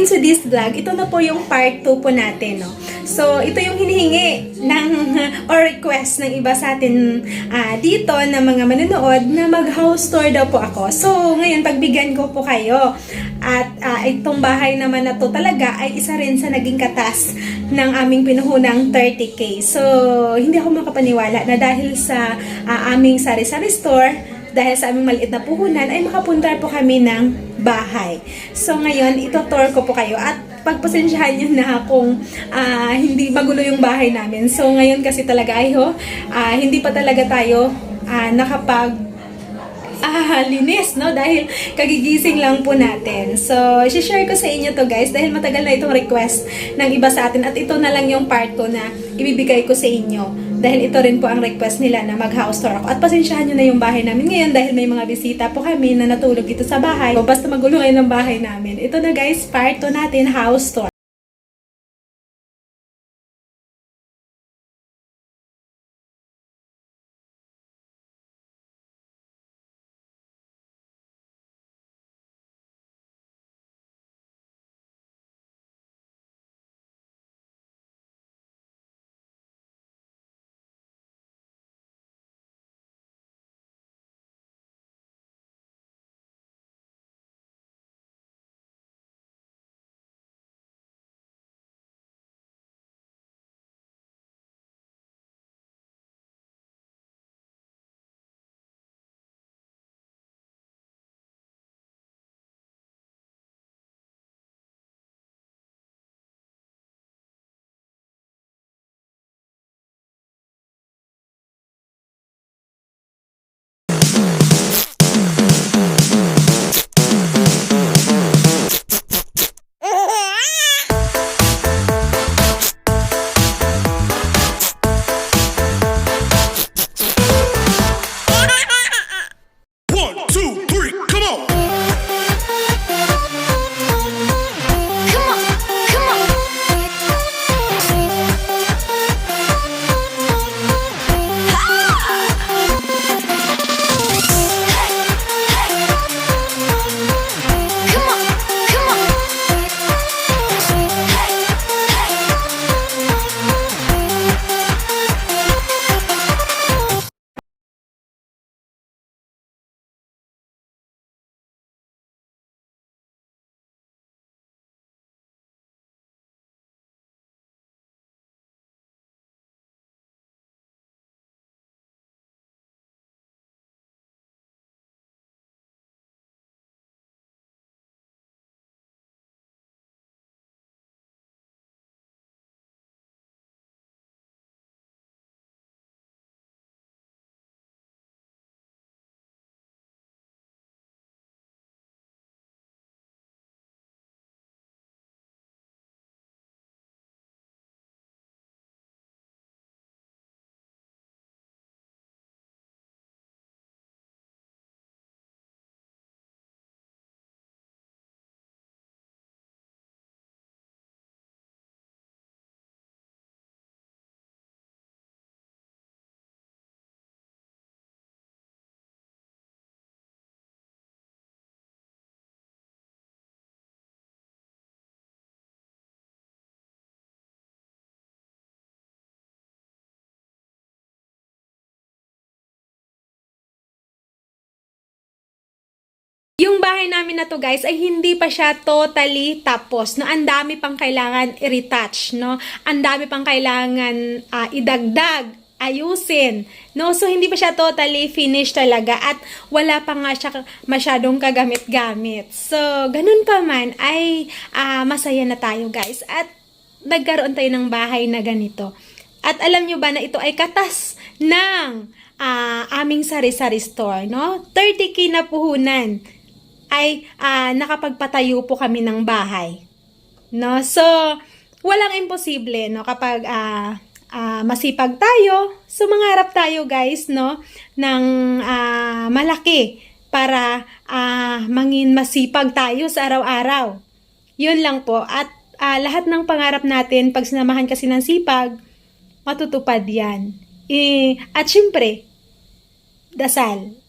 into this vlog, ito na po yung part 2 po natin, no? So, ito yung hinihingi ng, or request ng iba sa atin ah, dito na mga manonood na mag-house tour daw po ako. So, ngayon, pagbigyan ko po kayo. At ah, itong bahay naman na to talaga ay isa rin sa naging katas ng aming pinuhunang 30k. So, hindi ako makapaniwala na dahil sa ah, aming sari-sari store, dahil sa aming maliit na puhunan, ay makapunta po kami ng bahay. So ngayon, ito-tour ko po kayo at pagpasensyahan nyo na kung ah, hindi magulo yung bahay namin. So ngayon kasi talaga ay ho, ah, hindi pa talaga tayo ah, nakapag ah, linis, no? Dahil kagigising lang po natin. So, share ko sa inyo to guys dahil matagal na itong request ng iba sa atin at ito na lang yung part ko na ibibigay ko sa inyo. Dahil ito rin po ang request nila na mag-house tour ako. At pasensyahan nyo na yung bahay namin ngayon dahil may mga bisita po kami na natulog dito sa bahay. Basta magulo ngayon ang bahay namin. Ito na guys, part 2 natin, house tour. Bahay namin na to guys ay hindi pa siya totally tapos. No, ang dami pang kailangan i-retouch, no? Ang dami pang kailangan ah, idagdag, ayusin. No, so hindi pa siya totally finished talaga at wala pa nga siya masyadong kagamit-gamit. So, ganun pa man ay ah, masaya na tayo guys at nagkaroon tayo ng bahay na ganito. At alam nyo ba na ito ay katas ng ah, aming sari-sari store, no? 30k na puhunan ay ah, nakapagpatayo po kami ng bahay. No? So, walang imposible, no? Kapag ah, ah, masipag tayo, sumangarap tayo, guys, no? Ng ah, malaki para ah, mangin masipag tayo sa araw-araw. Yun lang po. At ah, lahat ng pangarap natin, pag sinamahan kasi ng sipag, matutupad yan. Eh, at syempre, dasal.